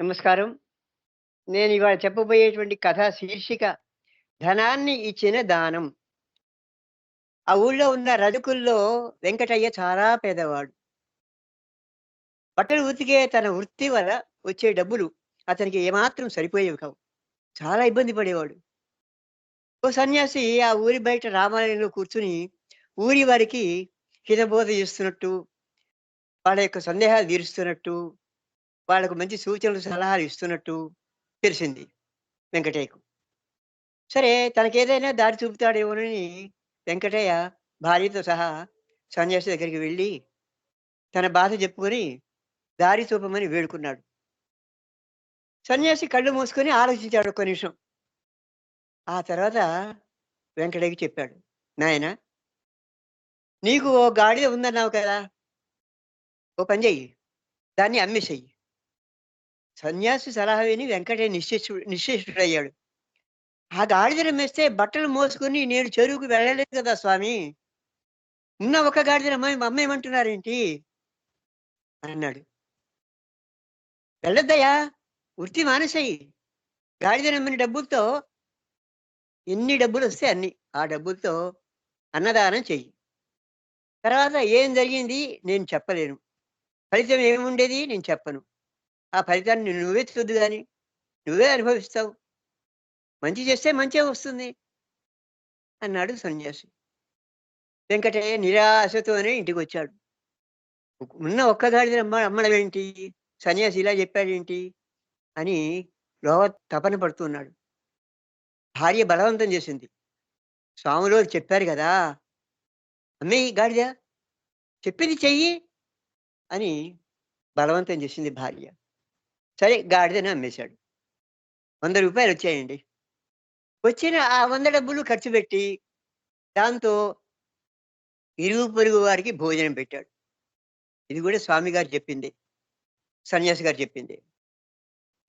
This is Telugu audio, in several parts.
నమస్కారం. నేను ఇవాళ చెప్పబోయేటువంటి కథ శీర్షిక 'ధనాన్ని ఇచ్చిన దానం'. ఆ ఊళ్ళో ఉన్న రజకుల్లో వెంకటయ్య చాలా పేదవాడు. బట్టలు ఉతికే తన వృత్తి వల్ల వచ్చే డబ్బులు అతనికి ఏమాత్రం సరిపోయేవి కావు. చాలా ఇబ్బంది పడేవాడు. ఓ సన్యాసి ఆ ఊరి బయట రామాలయంలో కూర్చుని ఊరి వారికి హితబోధ చేస్తున్నట్టు, వాళ్ళ యొక్క సందేహాలు తీరుస్తున్నట్టు, వాళ్ళకు మంచి సూచనలు, సలహాలు ఇస్తున్నట్టు తెలిసింది వెంకటయ్యకు. సరే తనకేదైనా దారి చూపుతాడేమోనని వెంకటయ్య భార్యతో సహా సన్యాసి దగ్గరికి వెళ్ళి తన బాధ చెప్పుకొని దారి చూపమని వేడుకున్నాడు. సన్యాసి కళ్ళు మూసుకొని ఆలోచించాడు ఒక్క నిమిషం. ఆ తర్వాత వెంకటయ్యకి చెప్పాడు. నాయనా నీకు ఓ గాడిద ఉందన్నావు కదా! ఓ పని చెయ్యి. దాన్ని అమ్మేసేయి సన్యాసి సలహా విని వెంకటే నిశ్చేషుడు నిశ్చేష్టుడయ్యాడు. ఆ గాడిదను మెస్తే బట్టలు మోసుకొని నేను చెరువుకు వెళ్ళలేదు కదా స్వామి! ఉన్న ఒక్క గాడిదను అమ్మ ఏమంటున్నారేంటి అన్నాడు. వెళ్ళొద్దయ్యా! వృత్తి మానేసాయి గాడిదనమ్మని డబ్బులతో ఎన్ని డబ్బులొస్తే అన్ని. ఆ డబ్బులతో అన్నదానం చెయ్యి. తర్వాత ఏం జరిగింది నేను చెప్పలేను. ఫలితం ఏముండేది నేను చెప్పను. ఆ ఫలితాన్ని నువ్వే చూద్దు కానీ నువ్వే అనుభవిస్తావు. మంచి చేస్తే మంచే వస్తుంది. అన్నాడు సన్యాసి. వెంకటయ్య నిరాశతోనే ఇంటికొచ్చాడు. ఉన్న ఒక్క గాడిదను అమ్మడం ఏంటి సన్యాసి ఇలా చెప్పాడేంటి? అని లోవ తపన పడుతున్నాడు. భార్య బలవంతం చేసింది. స్వాములు చెప్పారు కదా అమ్మే గాడిద. చెప్పింది చెయ్యి అని బలవంతం చేసింది భార్య. సరే గాడిదని అమ్మేశాడు. వంద రూపాయలు వచ్చాయండి. వచ్చిన ఆ వంద డబ్బులు ఖర్చు పెట్టి దాంతో ఇరుగు పొరుగు వారికి భోజనం పెట్టాడు. ఇది కూడా స్వామి గారు చెప్పింది సన్యాసి గారు చెప్పింది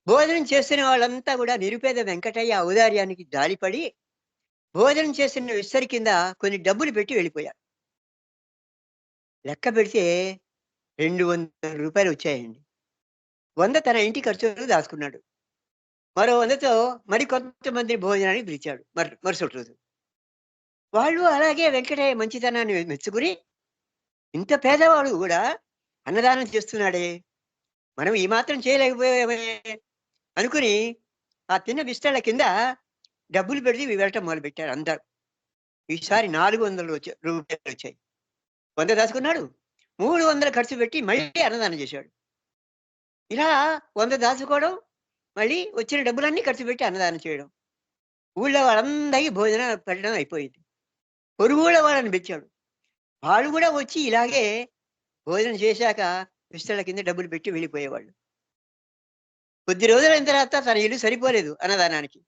భోజనం చేస్తున్న వాళ్ళంతా కూడా నిరుపేద వెంకటయ్య ఔదార్యానికి జాలిపడి భోజనం చేసిన విస్తరి కింద కొన్ని డబ్బులు పెట్టి వెళ్ళిపోయారు. లెక్క పెడితే రెండు వందల రూపాయలు వచ్చాయండి. వంద తన ఇంటి ఖర్చులకు దాచుకున్నాడు. మరో వందతో మరి కొంతమంది భోజనానికి పిలిచాడు. మరి మరుసటి రోజు. వాళ్ళు అలాగే వెంకటయ్య మంచితనాన్ని మెచ్చుకుని ఇంత పేదవాడు కూడా అన్నదానం చేస్తున్నాడే! మనం ఈ మాత్రం చేయలేకపోయామే అనుకుని ఆ తిన్న బిస్తళ్ళ కింద డబ్బులు పెడితే వెళ్ళటం మొదలుపెట్టారు అందరు ఈసారి 400 వచ్చా రూపాయలొచ్చాయి. 100 దాచుకున్నాడు. 300 ఖర్చు పెట్టి మళ్ళీ అన్నదానం చేశాడు. ఇలా వంద దాచుకోవడం, మళ్ళీ వచ్చిన డబ్బులన్నీ ఖర్చు పెట్టి అన్నదానం చేయడం. ఊళ్ళో వాళ్ళందరికీ భోజనం పెట్టడం అయిపోయింది. పొరుగుళ్ళ వాళ్ళని పెంచాడు వాళ్ళు కూడా వచ్చి ఇలాగే భోజనం చేశాక విస్తరణ కింద డబ్బులు పెట్టి వెళ్ళిపోయేవాళ్ళు. కొద్ది రోజులైన తర్వాత తన ఇల్లు సరిపోలేదు అన్నదానానికి.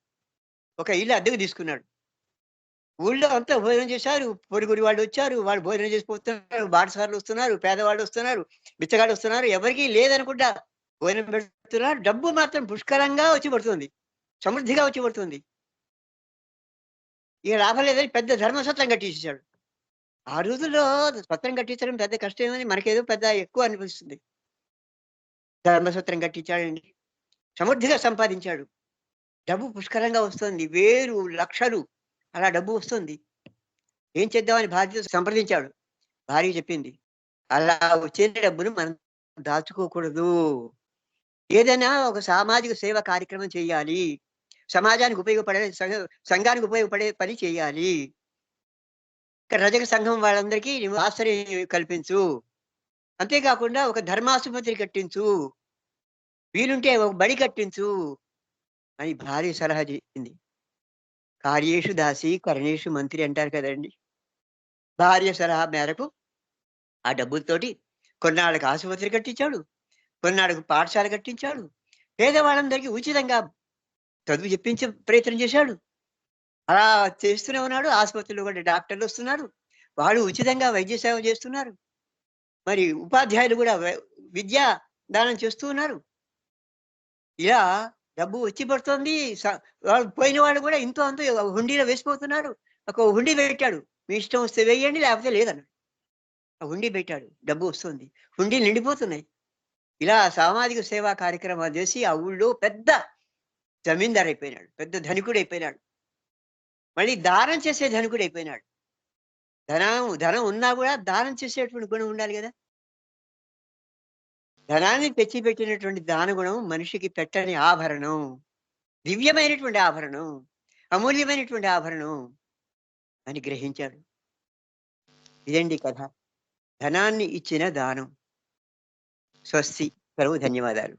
ఒక ఇల్లు అద్దెకు తీసుకున్నాడు. ఊళ్ళో అంతా భోజనం చేశారు. పొరుగురి వాళ్ళు వచ్చారు. వాళ్ళు భోజనం చేసి పోతున్నారు. వస్తున్నారు. పేదవాళ్ళు వస్తున్నారు. బిచ్చగాళ్ళు వస్తున్నారు. ఎవరికీ లేదనుకుంటా భోజనం పెడుతున్నారు. డబ్బు మాత్రం పుష్కలంగా వచ్చి పడుతుంది. సమృద్ధిగా వచ్చి పడుతుంది. ఇక లాభం లేదని పెద్ద ధర్మసత్రం కట్టించాడు ఆ రోజుల్లో సత్రం కట్టించడం పెద్ద కష్టమేమని మనకేదో పెద్ద ఎక్కువ అనిపిస్తుంది. ధర్మసత్రం కట్టించాడండి. సమృద్ధిగా సంపాదించాడు. డబ్బు పుష్కలంగా వస్తుంది. వేలు, లక్షలు అలా డబ్బు వస్తుంది. ఏం చేద్దామని భార్యతో సంప్రదించాడు. భార్య చెప్పింది. అలా వచ్చిన డబ్బును మనం దాచుకోకూడదు. ఏదైనా ఒక సామాజిక సేవ కార్యక్రమం చేయాలి. సమాజానికి ఉపయోగపడే సంఘ సంఘానికి ఉపయోగపడే పని చేయాలి. ఇక్కడ రజక సంఘం వాళ్ళందరికీ నువ్వు ఆశ్రయం కల్పించు. అంతేకాకుండా ఒక ధర్మాసుపత్రి కట్టించు. వీలుంటే ఒక బడి కట్టించు. అని భార్య సలహా చేసింది కార్యేషు దాసి కరణేషు మంత్రి అంటారు కదండీ! భార్య సలహా మేరకు ఆ డబ్బులతోటి కొన్నాళ్ళకి ఆసుపత్రి కట్టించాడు. కొన్నాళ్ళకి పాఠశాల కట్టించాడు. పేదవాళ్ళందరికీ ఉచితంగా చదువు చెప్పించే ప్రయత్నం చేశాడు. అలా చేస్తూనే ఉన్నాడు. ఆసుపత్రిలో కూడా డాక్టర్లు వస్తున్నారు. వాళ్ళు ఉచితంగా వైద్య సేవ చేస్తున్నారు. మరి ఉపాధ్యాయులు కూడా విద్యా దానం చేస్తూ ఉన్నారు. ఇలా డబ్బు వచ్చి పడుతోంది. వాళ్ళు పోయిన వాళ్ళు కూడా ఇంతో అంత హుండీలో వేసిపోతున్నారు. ఒక హుండీ పెట్టాడు. మీ ఇష్టం వస్తే వేయండి లేకపోతే లేదన్నాడు. ఆ హుండీ పెట్టాడు. డబ్బు వస్తుంది. హుండీలు నిండిపోతున్నాయి. ఇలా సామాజిక సేవా కార్యక్రమాలు చేసి ఆ ఊళ్ళో పెద్ద జమీందారు అయిపోయినాడు పెద్ద ధనికుడు అయిపోయినాడు. మళ్ళీ దానం చేసే ధనికుడు అయిపోయినాడు. ధనం ధనం ఉన్నా కూడా దానం చేసేటువంటి గుణం ఉండాలి కదా. ధనాన్ని తెచ్చిపెట్టినటువంటి దాన గుణం మనిషికి పెట్టని ఆభరణం దివ్యమైనటువంటి ఆభరణం అమూల్యమైనటువంటి ఆభరణం అని గ్రహించాడు. ఇదండి కథ. ధనాన్ని ఇచ్చిన దానం. స్వస్తి సెలవు ధన్యవాదాలు